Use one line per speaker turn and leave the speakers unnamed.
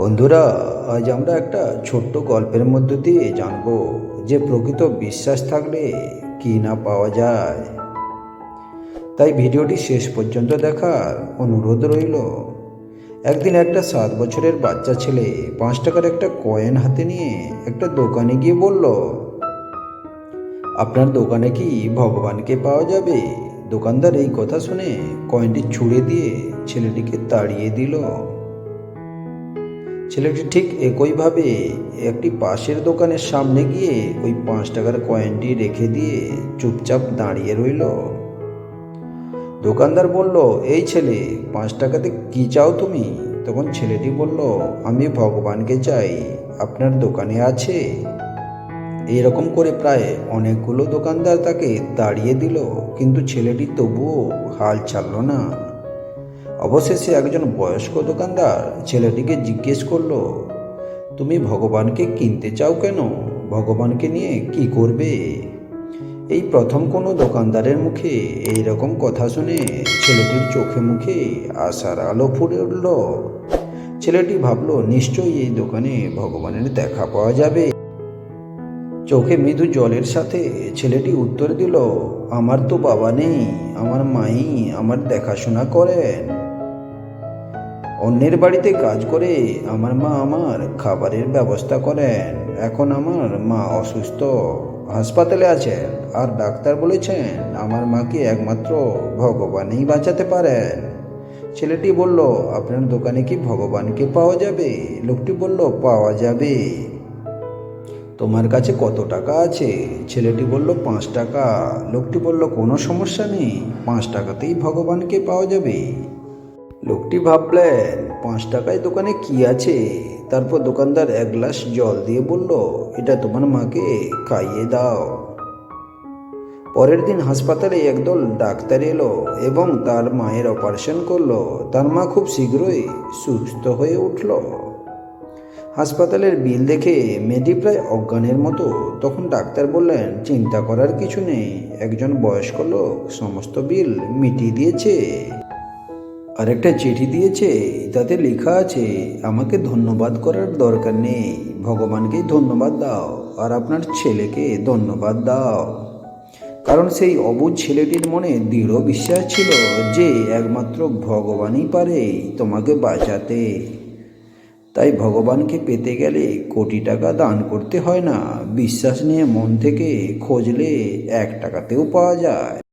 বন্ধুরা, আজ আমরা একটা ছোট্ট গল্পের মধ্য দিয়ে জানব যে প্রকৃত বিশ্বাস থাকলে কি না পাওয়া যায়। তাই ভিডিওটি শেষ পর্যন্ত দেখার অনুরোধ রইল। একদিন একটা সাত বছরের বাচ্চা ছেলে পাঁচ টাকার একটা কয়েন হাতে নিয়ে একটা দোকানে গিয়ে বলল, আপনার দোকানে কি ভগবানকে পাওয়া যাবে? দোকানদার এই কথা শুনে কয়েনটি ছুঁড়ে দিয়ে ছেলেটিকে তাড়িয়ে দিল। ছেলেটি ঠিক একইভাবে একটি পাশের দোকানের সামনে গিয়ে ওই পাঁচ টাকার কয়েনটি রেখে দিয়ে চুপচাপ দাঁড়িয়ে রইল। দোকানদার বলল, এই ছেলে, পাঁচ টাকাতে কি চাও তুমি? তখন ছেলেটি বলল, আমি ভগবানকে চাই, আপনার দোকানে আছে। এইরকম করে প্রায় অনেকগুলো দোকানদার তাকে দাঁড়িয়ে দিল, কিন্তু ছেলেটি তবুও হাল ছাড়ল না। অবশেষে একজন বয়স্ক দোকানদার ছেলেটিকে জিজ্ঞেস করল, তুমি ভগবানকে কিনতে চাও কেন? ভগবানকে নিয়ে কি করবে? এই প্রথম কোনো দোকানদারের মুখে এই রকম কথা শুনে ছেলেটির চোখে মুখে আশার আলো ফুটে উঠল। ছেলেটি ভাবলো, নিশ্চয়ই এই দোকানে ভগবানের দেখা পাওয়া যাবে। চোখে মৃদু জলের সাথে ছেলেটি উত্তর দিল, আমার তো বাবা নেই, আমার মাই আমার দেখাশোনা করেন। অন্যের বাড়িতে কাজ করে আমার মা আমার খাবারের ব্যবস্থা করেন। এখন আমার মা অসুস্থ, হাসপাতালে আছেন আর ডাক্তার বলেছেন আমার মাকে একমাত্র ভগবানই বাঁচাতে পারেন। ছেলেটি বলল, আপনার দোকানে কি ভগবানকে পাওয়া যাবে? লোকটি বলল, পাওয়া যাবে। তোমার কাছে কত টাকা আছে? ছেলেটি বলল, পাঁচ টাকা। লোকটি বলল, কোনো সমস্যা নেই, পাঁচ টাকাতেই ভগবানকে পাওয়া যাবে। লোকটি ভাবলেন, পাঁচ টাকায় দোকানে কি আছে? তারপর দোকানদার এক গ্লাস জল দিয়ে বলল, এটা তোমার মাকে খাইয়ে দাও। পরের দিন হাসপাতালে একদল ডাক্তার এলো এবং তার মায়ের অপারেশন করল। তার মা খুব শীঘ্রই সুস্থ হয়ে উঠল। হাসপাতালের বিল দেখে মেয়েটি প্রায় অজ্ঞানের মতো। তখন ডাক্তার বললেন, চিন্তা করার কিছু নেই। একজন বয়স্ক লোক সমস্ত বিল মিটিয়ে দিয়েছে। আর একটা চিঠি দিয়েছে, তাতে লেখা আছে, আমাকে ধন্যবাদ করার দরকার নেই, ভগবানকেই ধন্যবাদ দাও, আর আপনার ছেলেকে ধন্যবাদ দাও। কারণ সেই অবুঝ ছেলেটির মনে দৃঢ় বিশ্বাস ছিল যে একমাত্র ভগবানই পারে তোমাকে বাঁচাতে। তাই ভগবানকে পেতে গেলে কোটি টাকা দান করতে হয় না, বিশ্বাস নিয়ে মন থেকে খোঁজলে এক টাকাতেও পাওয়া যায়।